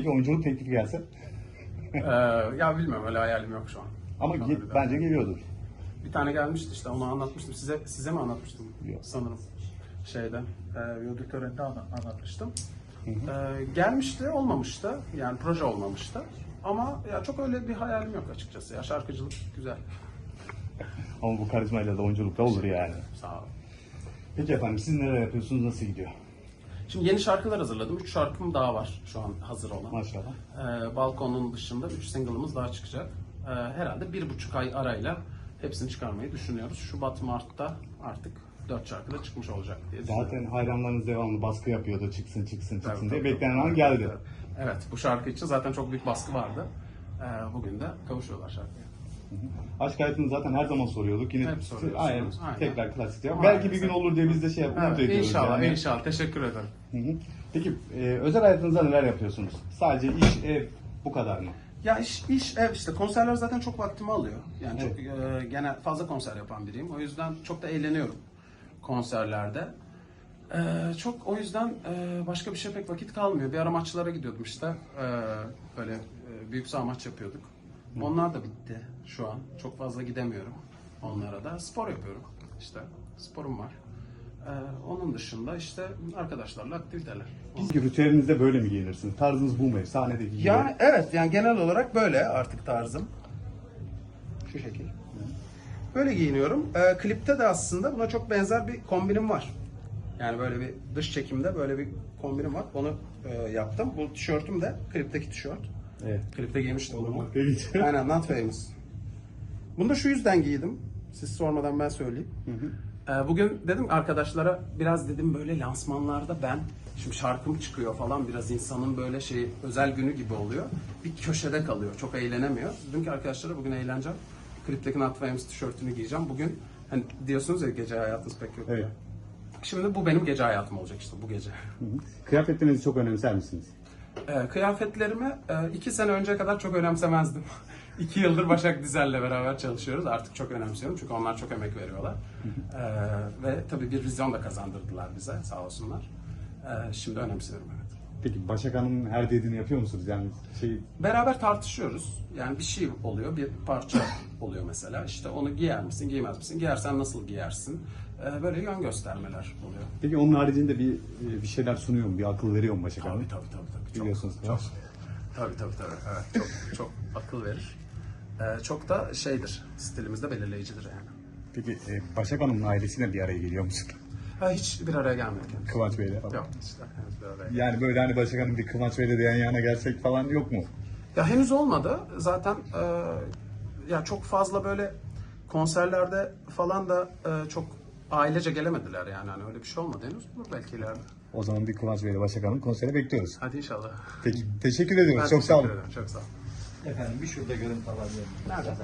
Peki oyunculuk teklifi gelse? Ee, ya bilmiyorum öyle hayalim yok şu an. Ama ge- bence geliyordur. Bir tane gelmişti işte onu anlatmıştım. Size size mi anlatmıştım? Yok. Sanırım. Şeyden. E, Yoduk Tören'de anla- anlatmıştım. E, gelmişti olmamıştı. Yani proje olmamıştı. Ama ya çok öyle bir hayalim yok açıkçası. Ya şarkıcılık güzel. Ama bu karizmayla da oyunculukta olur yani. Sağ ol. Peki efendim siz neler yapıyorsunuz? Nasıl gidiyor? Şimdi yeni şarkılar hazırladım. Üç şarkım daha var şu an hazır olan. Maşallah. Ee, balkonun dışında 3 single'ımız daha çıkacak. Ee, herhalde bir buçuk ay arayla hepsini çıkarmayı düşünüyoruz. Şubat, Mart'ta artık 4 şarkı da çıkmış olacak diye. Zaten hayranlarınız devamlı baskı yapıyordu. Çıksın çıksın çıksın Tabii, diye. tabii, Beklenen tabii. an geldi. Evet. Evet, bu şarkı için zaten çok büyük baskı vardı. Ee, bugün de kavuşuyorlar şarkıya. Aşk hayatını zaten her zaman soruyorduk. Yine Hep soruyoruz, aynen, aynen. tekrar klasik cevap. Aynen. Belki bir gün olur diye biz de şey yapıp umut Evet, inşallah, yani. inşallah. Teşekkür ederim. Hı hı. Peki e, özel hayatınızda neler yapıyorsunuz? Sadece iş, ev bu kadar mı? Ya iş, iş ev işte konserler zaten çok vaktimi alıyor. Yani çok e, gene fazla konser yapan biriyim. O yüzden çok da eğleniyorum konserlerde. E, çok o yüzden e, başka bir şey pek vakit kalmıyor. Bir ara maçlara gidiyordum işte. E, böyle e, büyük saha maç yapıyorduk. Onlar da bitti şu an. Çok fazla gidemiyorum onlara da. Spor yapıyorum işte. Sporum var. E, onun dışında işte arkadaşlarla aktiviteler. Peki ritüelinizde böyle mi giyinirsiniz? Tarzınız bu mu? Sahnedeki gibi. Ya evet yani genel olarak böyle artık tarzım. Şu şekil. Böyle giyiniyorum. Ee, klipte de aslında buna çok benzer bir kombinim var. Yani böyle bir dış çekimde böyle bir kombinim var. Onu e, yaptım. Bu tişörtüm de klipteki tişört. Evet. Klipte giymiştim bunu. Aynen Not Famous. Bunu da şu yüzden giydim. Siz sormadan ben söyleyeyim. Ee, bugün dedim arkadaşlara biraz dedim böyle lansmanlarda ben şimdi şarkım çıkıyor falan biraz insanın böyle şey özel günü gibi oluyor. Bir köşede kalıyor. Çok eğlenemiyor. Dedim ki arkadaşlara bugün eğleneceğim. Klipteki Not Famous tişörtünü giyeceğim. Bugün hani diyorsunuz ya gece hayatınız pek yok. Evet. Şimdi bu benim gece hayatım olacak işte bu gece. Hı hı. Kıyafetlerinizi çok önemser misiniz? Ee, kıyafetlerimi e, iki sene önce kadar çok önemsemezdim. iki yıldır Başak Dizel'le beraber çalışıyoruz. Artık çok önemsiyorum çünkü onlar çok emek veriyorlar. Ee, ve tabii bir vizyon da kazandırdılar bize sağ olsunlar. Ee, şimdi önemsiyorum evet. Peki Başak Hanım'ın her dediğini yapıyor musunuz? Yani şey Beraber tartışıyoruz. Yani bir şey oluyor, bir parça oluyor mesela. İşte onu giyer misin, giymez misin? Giyersen nasıl giyersin? Böyle yön göstermeler oluyor. Peki onun haricinde bir bir şeyler sunuyor mu? Bir akıl veriyor mu Başak Hanım? Tabii tabii tabii. tabii. Çok, Biliyorsunuz. Çok. Tabii tabii tabii. Evet, çok çok akıl verir. Ee, çok da şeydir, stilimizde belirleyicidir yani. Peki e, Başak Hanım'ın ailesiyle bir araya geliyor musun? Ha, hiç bir araya gelmedik henüz. Kıvanç Bey'le falan. Yok, hiç de henüz bir araya Yani böyle hani Başak Hanım bir Kıvanç Bey'le de yan yana gelsek falan yok mu? Ya henüz olmadı. Zaten e, ya çok fazla böyle konserlerde falan da e, çok ailece gelemediler yani. Hani öyle bir şey olmadı henüz. Olur belki ileride. O zaman bir Kıvanç Bey'le Başak Hanım konseri bekliyoruz. Hadi inşallah. Peki teşekkür ediyoruz. Ben çok sağ olun. ederim, Çok sağ olun. Efendim bir şurada görüntü alabilir miyim? Nerede?